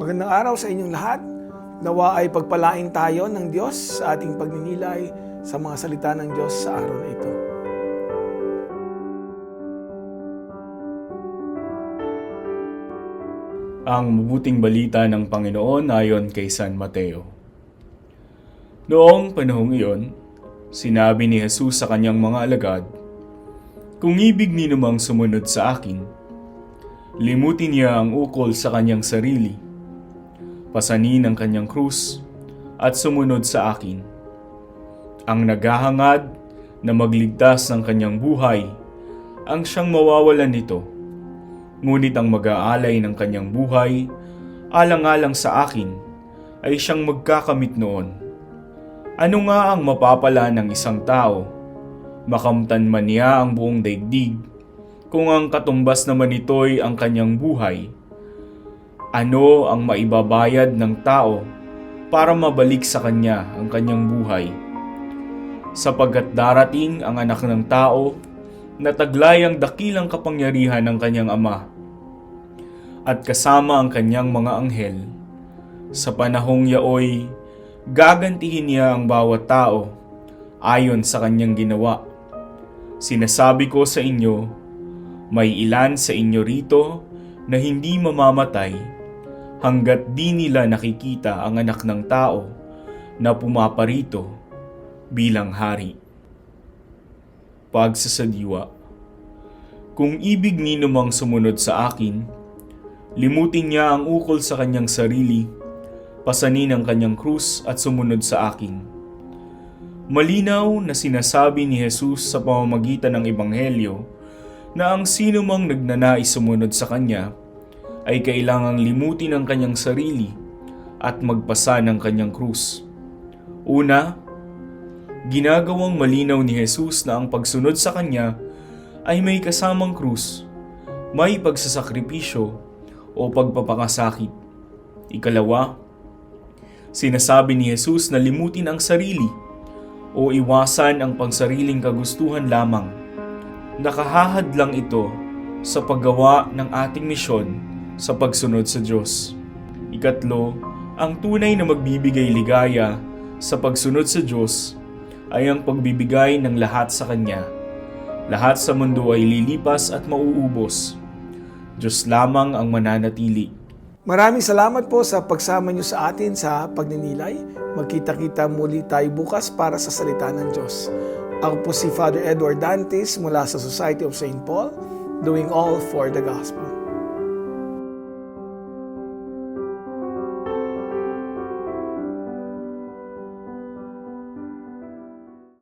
Magandang araw sa inyong lahat. Nawa ay pagpalain tayo ng Diyos sa ating pagninilay sa mga salita ng Diyos sa araw na ito. Ang mabuting balita ng Panginoon ayon kay San Mateo. Noong panahong iyon, sinabi ni Jesus sa kanyang mga alagad, Kung ibig ni namang sumunod sa akin, limutin niya ang ukol sa kanyang sarili, pasanin ang kanyang krus, at sumunod sa akin. Ang naghahangad na magligtas ng kanyang buhay, ang siyang mawawalan nito Ngunit ang mag-aalay ng kanyang buhay, alang-alang sa akin, ay siyang magkakamit noon. Ano nga ang mapapala ng isang tao? Makamtan man niya ang buong daigdig, kung ang katumbas naman ito'y ang kanyang buhay. Ano ang maibabayad ng tao para mabalik sa kanya ang kanyang buhay? Sapagkat darating ang anak ng tao na taglay ang dakilang kapangyarihan ng kanyang ama at kasama ang kanyang mga anghel. Sa panahong yaoy, gagantihin niya ang bawat tao ayon sa kanyang ginawa. Sinasabi ko sa inyo, may ilan sa inyo rito na hindi mamamatay hanggat di nila nakikita ang anak ng tao na pumaparito bilang hari pagsasadiwa. Kung ibig ni namang sumunod sa akin, limutin niya ang ukol sa kanyang sarili, pasanin ang kanyang krus at sumunod sa akin. Malinaw na sinasabi ni Jesus sa pamamagitan ng Ebanghelyo na ang sino mang nagnanais sumunod sa kanya ay kailangang limutin ang kanyang sarili at magpasa ng kanyang krus. Una, ginagawang malinaw ni Jesus na ang pagsunod sa Kanya ay may kasamang krus, may pagsasakripisyo o pagpapakasakit. Ikalawa, sinasabi ni Jesus na limutin ang sarili o iwasan ang pangsariling kagustuhan lamang. Nakahahad lang ito sa paggawa ng ating misyon sa pagsunod sa Diyos. Ikatlo, ang tunay na magbibigay ligaya sa pagsunod sa Diyos ay ang pagbibigay ng lahat sa Kanya. Lahat sa mundo ay lilipas at mauubos. Diyos lamang ang mananatili. Maraming salamat po sa pagsama niyo sa atin sa pagninilay. Magkita-kita muli tayo bukas para sa salita ng Diyos. Ako po si Father Edward Dantes mula sa Society of St. Paul, doing all for the gospel.